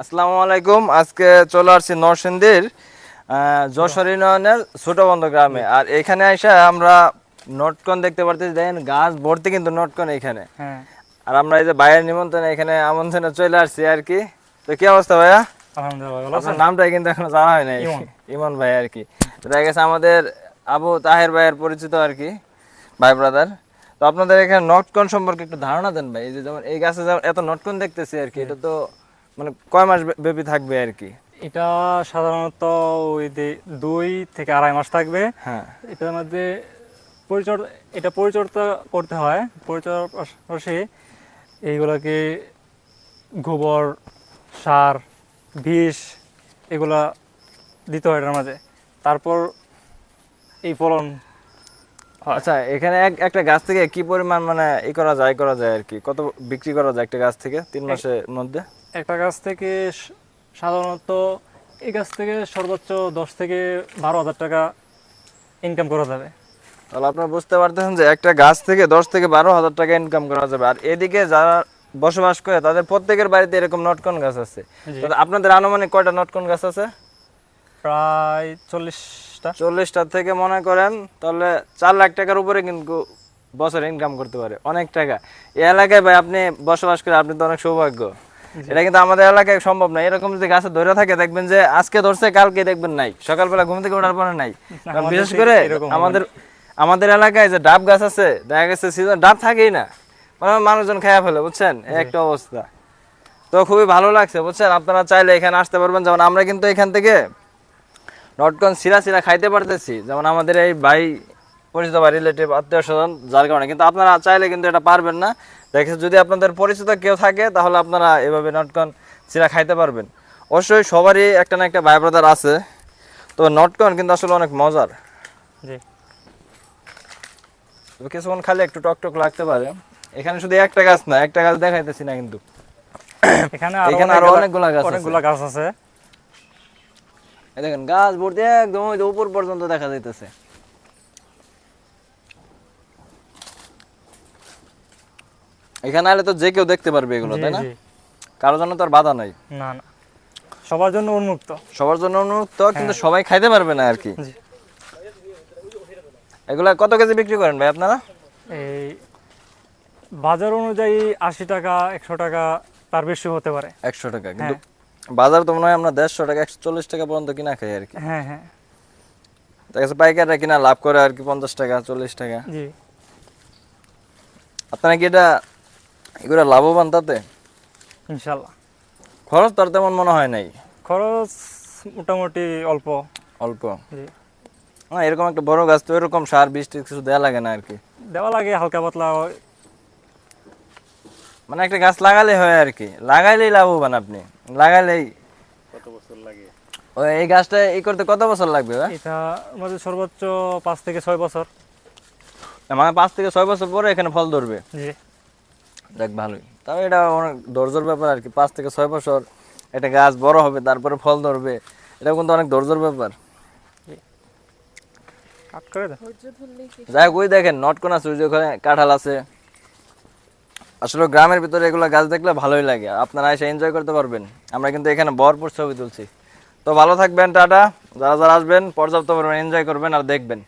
আসসালামু আলাইকুম। আজকে চলে আসছি নরসিংদীর যশোর ইউনিয়নের ছোট বন্ধ গ্রামে আর এখানে এসে আমরা নটকন দেখতে পারতেছি। দেখেন গাছ ভর্তি কিন্তু নটকন এখানে। হ্যাঁ। আর আমরা এই যে বাইরের নিমন্ত্রণে এখানে আমন্ত্রণে চলে আসছি আর কি। তো কি অবস্থা ভাইয়া? আলহামদুলিল্লাহ নামটা কিন্তু এখনও জানা হয় নাই। ইমন। ইমন ভাই আর কি। দেখা গেছে আমাদের আবু তাহের ভাইয়ের পরিচিত আর কি ভাই ব্রাদার তো আপনাদের এখানে নটকন সম্পর্কে একটু ধারণা দেন ভাই। এই যে যেমন এই গাছে যেমন এত নটকন দেখতেছি আর কি এটা তো মানে কয় মাস ব্যাপী থাকবে আর কি? এটা সাধারণত ওই যে- দুই থেকে আড়াই মাস থাকবে। হ্যাঁ। এটার মধ্যে পরিচর্যা এটা পরিচর্যা করতে হয়। পরিচর্যার পাশাপাশি এইগুলোকে গোবর সার বিষ এগুলা দিতে হয় এটার মাঝে। তারপর এই ফলন। আচ্ছা এখানে এক একটা গাছ থেকে কি পরিমাণ মানে ই করা যায় করা যায় আর কি? কত বিক্রি করা যায় একটা গাছ থেকে তিন মাসের মধ্যে? একটা গাছ থেকে সাধারণত এই গাছ থেকে সর্বোচ্চ দশ থেকে বারো হাজার টাকা ইনকাম করা যাবে। তাহলে আপনারা বুঝতে পারতেছেন যে একটা গাছ থেকে দশ থেকে বারো হাজার টাকা ইনকাম করা যাবে। আর এদিকে যারা বসবাস করে তাদের প্রত্যেকের বাড়িতে এরকম নটকন গাছ আছে। আপনাদের আনুমানিক কয়টা নটকন গাছ আছে? প্রায় চল্লিশটা। চল্লিশটা থেকে মনে করেন তাহলে চার লাখ টাকার উপরে কিন্তু বছর ইনকাম করতে পারে। অনেক টাকা। এই এলাকায় ভাই আপনি বসবাস করে আপনি তো অনেক সৌভাগ্য। এটা কিন্তু আমাদের এলাকায় সম্ভব না। এরকম যে গাছে ধরে থাকে দেখবেন যে আজকে ধরছে কালকে দেখবেন নাই। সকালবেলা ঘুম থেকে ওঠার পরে নাই। কারণ বিশেষ করে আমাদের আমাদের এলাকায় যে ডাব গাছ আছে দেখা গেছে সিজন ডাব থাকেই না। মানে মানুষজন খেয়া ফেলে বুঝছেন? একটা অবস্থা। তো খুবই ভালো লাগছে বুঝছেন? আপনারা চাইলে এখানে আসতে পারবেন। যেমন আমরা কিন্তু এখান থেকে নটকন সিরা সিরা খাইতে পারতেছি। যেমন আমাদের এই ভাই পরিচিত বা রিলেটিভ আত্মীয় স্বজন যার কারণে। কিন্তু আপনারা চাইলে কিন্তু এটা পারবেন না। দেখে যদি আপনাদের পরিচিত কেউ থাকে তাহলে আপনারা এভাবে নটকন সিরা খাইতে পারবেন। অবশ্যই সবারই একটা না একটা ভাই ব্রাদার আছে। তো নটকন কিন্তু আসলে অনেক মজার। জি। কিছুক্ষণ খালি একটু টক টক লাগতে পারে। এখানে শুধু একটা গাছ না একটা গাছ দেখাইতেছি না কিন্তু। এখানে এখানে আরও অনেকগুলা গাছ। অনেকগুলা গাছ আছে। দেখেন গাছ ভর্তি একদম ওই উপর পর্যন্ত দেখা যাইতেছে। এখানে আলে তো যে কেউ দেখতে পারবে এগুলো তাই না। কারোর জন্য তো আর বাধা নাই। না না। সবার জন্য উন্মুক্ত। সবার জন্য উন্মুক্ত কিন্তু সবাই খাইতে পারবে না আর কি। এগুলা কত কেজি বিক্রি করেন ভাই আপনারা? এই বাজার অনুযায়ী আশি টাকা একশো টাকা তার বেশি হতে পারে। একশো টাকা কিন্তু বাজার তো মনে হয় আমরা দেড়শো টাকা একশো চল্লিশ টাকা পর্যন্ত কিনা খাই আর কি। হ্যাঁ হ্যাঁ। দেখা যাচ্ছে পাইকাররা কিনা লাভ করে আর কি পঞ্চাশ টাকা চল্লিশ টাকা। জি। আপনারা কি এটা এগুলো লাভবান তাতে? ইনশাল্লাহ খরচ তার তেমন মনে হয় নাই? খরচ মোটামুটি অল্প। অল্প? জি। না এরকম একটা বড় গাছ তো এরকম সার বীজ টিজ কিছু দেওয়া লাগে না আর কি। দেওয়া লাগে হালকা পাতলা। মানে একটা গাছ লাগালে হয় আর কি। লাগাইলেই লাভবান আপনি। লাগাইলেই কত বছর লাগে? ওই এই গাছটা এই করতে কত বছর লাগবে ভাই? এটা আমাদের সর্বোচ্চ পাঁচ থেকে ছয় বছর। মানে পাঁচ থেকে ছয় বছর পরে এখানে ফল ধরবে? জি। দেখ ভালোই। তাও এটা অনেক ধৈর্যর ব্যাপার আর কি। পাঁচ থেকে ছয় বছর একটা গাছ বড় হবে তারপরে ফল ধরবে এটা কিন্তু অনেক ধৈর্যর ব্যাপার। কাট করে যাই হোক ওই দেখেন নটকোনা আছে ওই যে ওখানে কাঁঠাল আছে। আসলে গ্রামের ভিতরে এগুলো গাছ দেখলে ভালোই লাগে আপনারা এসে এনজয় করতে পারবেন। আমরা কিন্তু এখানে ভরপুর ছবি তুলছি। তো ভালো থাকবেন টাটা। যারা যারা আসবেন পর্যাপ্ত পরিমাণে এনজয় করবেন আর দেখবেন।